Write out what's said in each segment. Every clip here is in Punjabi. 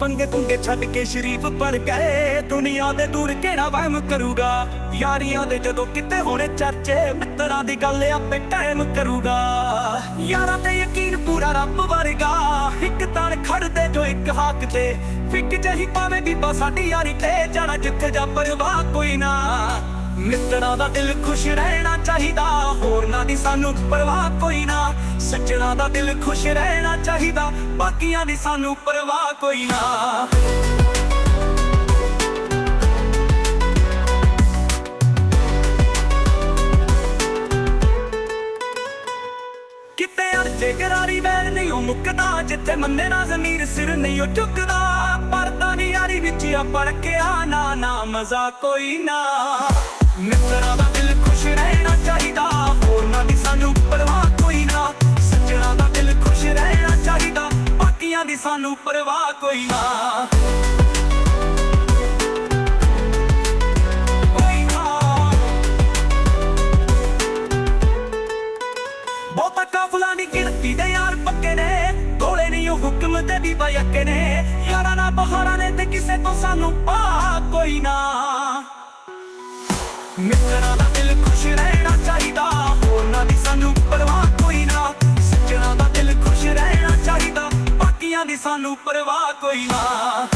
ਪੰਗੇ ਪੁੰਗੇ ਛੱਡ ਕੇ ਸ਼ਰੀਫ ਬਣ ਗਏ। ਦੁਨੀਆ ਦੇ ਦੂਰ ਕਿਹੜਾ ਵਹਿਮ ਕਰੂਗਾ? ਯਾਰੀਆਂ ਦੇ ਜਦੋਂ ਕਿਤੇ ਹੋਣੇ ਚਰਚੇ, ਮਿੱਤਰਾਂ ਦੀ ਗੱਲ ਆਪੇ ਟਾਈਮ ਕਰੂਗਾ। ਯਾਰਾਂ ਤੇ ਯਕੀਨ ਪੂਰਾ ਰੱਬ ਵਰਗਾ। ਇੱਕ ਤਣ ਖੜਦੇ ਜੋ ਇੱਕ ਹੱਕ ਤੇ। ਫਿੱਕ ਜਹੀ ਪਾਵੇਂ ਬੀਬਾ ਸਾਡੀ ਯਾਰੀ ਤੇ। ਜਾਣਾ ਜਿੱਥੇ ਜਾ ਪਰਵਾਹ ਕੋਈ ਨਾ। ਮਿੱਤਰਾਂ ਦਾ ਦਿਲ ਖੁਸ਼ ਰਹਿਣਾ ਚਾਹੀਦਾ। ਹੋਰਨਾਂ ਦੀ ਸਾਨੂੰ ਪਰਵਾਹ ਕੋਈ ਨਾ। ਸੱਜਣਾ ਦਾ ਦਿਲ ਖੁਸ਼ ਰਹਿਣਾ ਚਾਹੀਦਾ, ਬਾਕੀਆਂ ਦੀ ਸਾਨੂੰ ਪਰਵਾਹ ਕੋਈ ਨਾ। ਕਿਤੇ ਅਰਜੇ ਕਰਾਰੀ ਵੈਰ ਨਹੀਂ, ਉਹ ਮੁੱਕਦਾ ਜਿੱਥੇ ਮੰਨੇ ਨਾ ਜ਼ਮੀਰ, ਸਿਰ ਨਹੀਂ ਉਹ ਝੁਕਦਾ। ਪਰਦਾ ਨਹੀਂ ਯਾਰੀ ਵਿੱਚ ਪੜ ਕੇ ਆ ਨਾ ਨਾ ਮਜ਼ਾ ਕੋਈ ਨਾ। ਕੋਈ ਨਾ। ਬਹੁਤਾ ਕਾਫਲਾ ਨਹੀਂ ਗਿਣਤੀ ਦੇ ਯਾਰ ਪੱਕੇ ਨੇ। ਗੋਲੇ ਨਹੀਂ ਉਹ ਹੁਕਮ ਤੇ ਵੀ ਬਯੱਕੇ ਨੇ। ਯਾਰਾਂ ਨਾ ਬਹਾਰਾਂ ਨੇ ਤੇ ਕਿਸੇ ਤੋਂ ਸਾਨੂੰ ਪਾ ਕੋਈ ਨਾ। ਮਿੱਤਰਾਂ ਦਾ ਦਿਲ ਖੁਸ਼ ਰਹਿਣਾ ਚਾਹੀਦਾ। ਹੋਰਨਾਂ ਦੀ ਸਾਨੂੰ ਪਰਵਾਹ ਬਾਕੀਆਂ ਪਰਵਾਹ ਕੋਈ ਨਾ।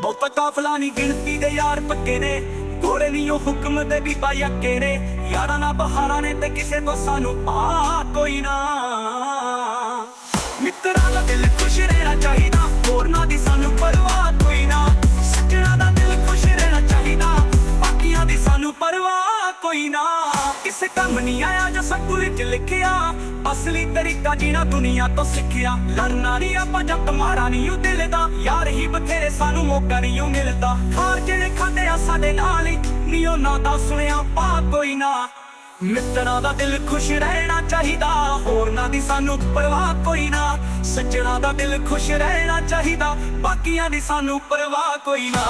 ਬਹੁਤਾ ਕਾਫਲਾ ਨਹੀਂ ਗਿਣਤੀ ਦੇ ਯਾਰ ਪੱਕੇ ਨੇ। ਕੋਲੇ ਨਹੀਂ ਉਹ ਹੁਕਮ ਦੇ ਵੀ ਬਾਇਕੇ ਨੇ। ਯਾਰਾਂ ਨਾ ਬਹਾਰਾਂ ਨੇ ਤੇ ਕਿਸੇ ਤੋਂ ਸਾਨੂੰ ਆ ਕੋਈ ਨਾ। ਮਿੱਤਰਾਂ ਦਾ ਦਿਲ ਖੁਸ਼ ਰਹਿਣਾ ਚਾਹੀਦਾ। ਹੋਰਨਾਂ ਦੀ ਕੰਮ ਨਹੀਂ ਆਇਆ ਜੋ ਸਤਿਗੁਰ ਵਿੱਚ ਲਿਖਿਆ। ਅਸਲੀ ਤਰੀਕਾ ਜੀਣਾ ਦੁਨੀਆ ਤੋਂ ਸਿੱਖਿਆ। ਲੜਨਾ ਨਹੀਂ ਆਪਾਂ ਜੱਟ ਮਾਰਾ ਨਹੀਂ ਉਹ ਦਿਲ ਦਾ। ਯਾਰ ਹੀ ਬਥੇਰੇ ਸਾਨੂੰ ਮੌਕਾ ਨਹੀਂ ਉਹ ਮਿਲਦਾ। ਹਾਰ ਜਿਹੜੇ ਖਾਂਦੇ ਆ ਸਾਡੇ ਨਾਲ ਹੀ। ਨਹੀਂ ਉਹਨਾਂ ਦਾ ਸੁਣਿਆ ਪਾ ਕੋਈ ਨਾ। ਮਿੱਤਰਾਂ ਦਾ ਦਿਲ ਖੁਸ਼ ਰਹਿਣਾ ਚਾਹੀਦਾ। ਹੋਰਨਾਂ ਦੀ ਸਾਨੂੰ ਪਰਵਾਹ ਕੋਈ ਨਾ। ਸੱਜਣਾ ਦਾ ਦਿਲ ਖੁਸ਼ ਰਹਿਣਾ ਚਾਹੀਦਾ। ਬਾਕੀਆਂ ਦੀ ਸਾਨੂੰ ਪਰਵਾਹ ਕੋਈ ਨਾ।